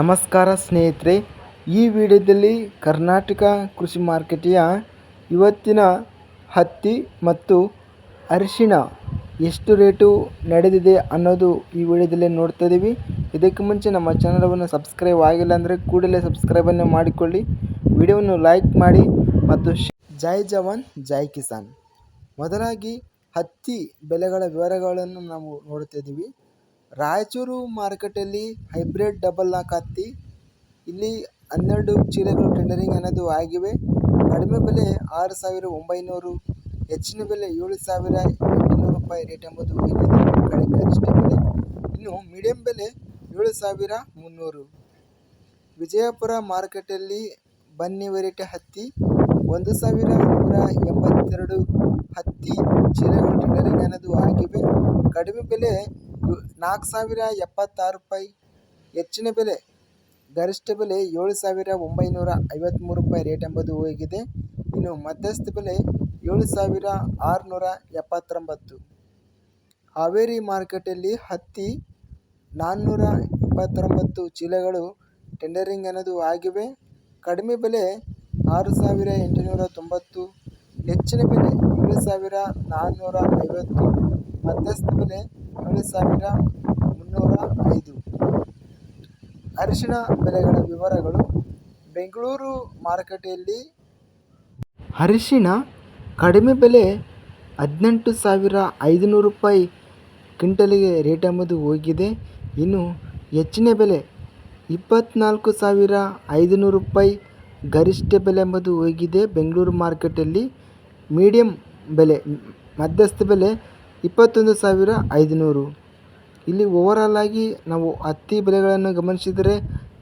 ನಮಸ್ಕಾರ ಸ್ನೇಹಿತರೆ, ಈ ವಿಡಿಯೋದಲ್ಲಿ ಕರ್ನಾಟಕ ಕೃಷಿ ಮಾರುಕಟ್ಟೆಯ ಇವತ್ತಿನ ಹತ್ತಿ ಮತ್ತು ಅರಿಶಿಣ ಎಷ್ಟು ರೇಟು ನಡೆದಿದೆ ಅನ್ನೋದು ಈ ವಿಡಿಯೋದಲ್ಲಿ ನೋಡ್ತಾ ಇದ್ದೀವಿ. ಇದಕ್ಕೆ ಮುಂಚೆ ನಮ್ಮ ಚಾನಲವನ್ನು ಸಬ್ಸ್ಕ್ರೈಬ್ ಆಗಿಲ್ಲ ಅಂದರೆ ಕೂಡಲೇ ಸಬ್ಸ್ಕ್ರೈಬನ್ನು ಮಾಡಿಕೊಳ್ಳಿ. ವಿಡಿಯೋವನ್ನು ಲೈಕ್ ಮಾಡಿ ಮತ್ತು ಜೈ ಜವಾನ್, ಜೈ ಕಿಸಾನ್. ಮೊದಲಾಗಿ ಹತ್ತಿ ಬೆಲೆಗಳ ವಿವರಗಳನ್ನು ನಾವು ನೋಡ್ತಾ ಇದ್ದೀವಿ. ರಾಯಚೂರು ಮಾರುಕಟ್ಟೆಯಲ್ಲಿ ಹೈಬ್ರಿಡ್ ಡಬಲ್ ನಾಲ್ಕು ಹತ್ತಿ, ಇಲ್ಲಿ ಹನ್ನೆರಡು ಚೀಲಗಳು ಟೆಂಡರಿಂಗ್ ಅನ್ನೋದು ಆಗಿವೆ. ಕಡಿಮೆ ಬೆಲೆ ಆರು ಸಾವಿರ ಒಂಬೈನೂರು, ಹೆಚ್ಚಿನ ಬೆಲೆ ಏಳು ಸಾವಿರ ಎಂಟುನೂರು ರೂಪಾಯಿ ರೇಟ್ ಎಂಬುದು ಗರಿಷ್ಠ ಬೆಲೆ. ಇನ್ನು ಮೀಡಿಯಂ ಬೆಲೆ ಏಳು ಸಾವಿರ ಮುನ್ನೂರು. ವಿಜಯಪುರ ಮಾರುಕಟ್ಟೆಯಲ್ಲಿ ಬನ್ನಿ ವೆರೈಟಿ ಹತ್ತಿ, ಒಂದು ಸಾವಿರ ನೂರ ಎಂಬತ್ತೆರಡು ಹತ್ತಿ ಚೀಲಗಳು ಟೆಂಡರಿಂಗ್ ಅನ್ನೋದು ಆಗಿವೆ. ಕಡಿಮೆ ಬೆಲೆ, ನಾಲ್ಕು ಸಾವಿರ ಎಪ್ಪತ್ತಾರು ರೂಪಾಯಿ, ಹೆಚ್ಚಿನ ಬೆಲೆ, ಗರಿಷ್ಠ ಬೆಲೆ ಏಳು ಸಾವಿರ ಒಂಬೈನೂರ ಐವತ್ತ್ಮೂರು ರೂಪಾಯಿ ರೇಟ್ ಎಂಬುದು ಹೋಗಿದೆ. ಇನ್ನು ಮಧ್ಯಸ್ಥ ಬೆಲೆ ಏಳು ಸಾವಿರ ಆರುನೂರ ಎಪ್ಪತ್ತೊಂಬತ್ತು. ಹಾವೇರಿ ಮಾರ್ಕೆಟಲ್ಲಿ ಹತ್ತಿ ನಾನ್ನೂರ ಇಪ್ಪತ್ತೊಂಬತ್ತು ಚೀಲಗಳು ಟೆಂಡರಿಂಗ್ ಅನ್ನೋದು ಆಗಿವೆ. ಕಡಿಮೆ ಬೆಲೆ ಆರು ಸಾವಿರ ಎಂಟುನೂರ ತೊಂಬತ್ತು ಹೆಚ್ಚಿನ ಬೆಲೆ ಏಳು ಸಾವಿರ ನಾನ್ನೂರ ಐವತ್ತು, ಮಧ್ಯಸ್ಥ ಬೆಲೆ ಏಳು ಸಾವಿರ ಮುನ್ನೂರ ಐದು. ಅರಿಶಿನ ಬೆಲೆಗಳ ವಿವರಗಳು ಬೆಂಗಳೂರು ಮಾರುಕಟ್ಟೆಯಲ್ಲಿ. ಅರಿಶಿಣ ಕಡಿಮೆ ಬೆಲೆ ಹದಿನೆಂಟು ಸಾವಿರ ಐದುನೂರು ರೂಪಾಯಿ ಕ್ವಿಂಟಲಿಗೆ ರೇಟ್ ಎಂಬುದು ಹೋಗಿದೆ. ಇನ್ನು ಹೆಚ್ಚಿನ ಬೆಲೆ ಇಪ್ಪತ್ತ್ನಾಲ್ಕು ಸಾವಿರ ಐದುನೂರು ರೂಪಾಯಿ ಗರಿಷ್ಠ ಬೆಲೆ ಎಂಬುದು ಹೋಗಿದೆ. ಬೆಂಗಳೂರು ಮಾರ್ಕೆಟಲ್ಲಿ ಮೀಡಿಯಂ ಬೆಲೆ, ಮಧ್ಯಸ್ಥ ಬೆಲೆ ಇಪ್ಪತ್ತೊಂದು ಸಾವಿರ ಐದುನೂರು. ಇಲ್ಲಿ ಆಗಿ ನಾವು ಹತ್ತಿ ಬೆಲೆಗಳನ್ನು ಗಮನಿಸಿದರೆ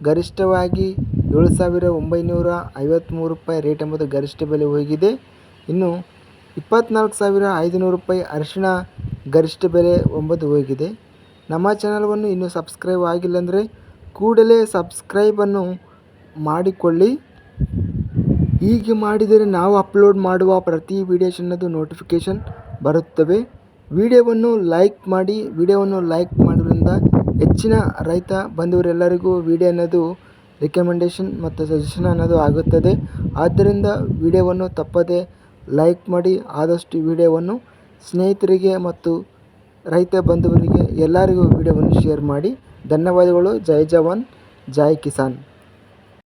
ಗರಿಷ್ಠವಾಗಿ ಏಳು ಸಾವಿರ ಒಂಬೈನೂರ ಐವತ್ತ್ಮೂರು ರೂಪಾಯಿ ರೇಟ್ ಎಂಬುದು ಗರಿಷ್ಠ ಬೆಲೆ ಹೋಗಿದೆ. ಇನ್ನು ಇಪ್ಪತ್ತ್ನಾಲ್ಕು ಸಾವಿರ ಐದುನೂರು ರೂಪಾಯಿ ಅರಿಶಿಣ ಗರಿಷ್ಠ ಬೆಲೆ ಎಂಬುದು ಹೋಗಿದೆ. ನಮ್ಮ ಚಾನಲ್ವನ್ನು ಇನ್ನೂ ಸಬ್ಸ್ಕ್ರೈಬ್ ಆಗಿಲ್ಲ ಅಂದರೆ ಕೂಡಲೇ ಸಬ್ಸ್ಕ್ರೈಬನ್ನು ಮಾಡಿಕೊಳ್ಳಿ. ಹೀಗೆ ಮಾಡಿದರೆ ನಾವು ಅಪ್ಲೋಡ್ ಮಾಡುವ ಪ್ರತಿ ವಿಡಿಯೋಸ್ ಅನ್ನೋದು ನೋಟಿಫಿಕೇಷನ್ ಬರುತ್ತವೆ. ವಿಡಿಯೋವನ್ನು ಲೈಕ್ ಮಾಡಿ, ವಿಡಿಯೋವನ್ನು ಲೈಕ್ ಮಾಡೋದ್ರಿಂದ ಹೆಚ್ಚಿನ ರೈತ ಬಂಧುವರೆಲ್ಲರಿಗೂ ವಿಡಿಯೋ ಅನ್ನೋದು ರಿಕಮೆಂಡೇಷನ್ ಮತ್ತು ಸಜೆಷನ್ ಅನ್ನೋದು ಆಗುತ್ತದೆ. ಆದ್ದರಿಂದ ವಿಡಿಯೋವನ್ನು ತಪ್ಪದೆ ಲೈಕ್ ಮಾಡಿ, ಆದಷ್ಟು ವಿಡಿಯೋವನ್ನು ಸ್ನೇಹಿತರಿಗೆ ಮತ್ತು ರೈತ ಬಂಧುವರಿಗೆ ಎಲ್ಲರಿಗೂ ವಿಡಿಯೋವನ್ನು ಶೇರ್ ಮಾಡಿ. ಧನ್ಯವಾದಗಳು. ಜೈ ಜವಾನ್, ಜೈ ಕಿಸಾನ್.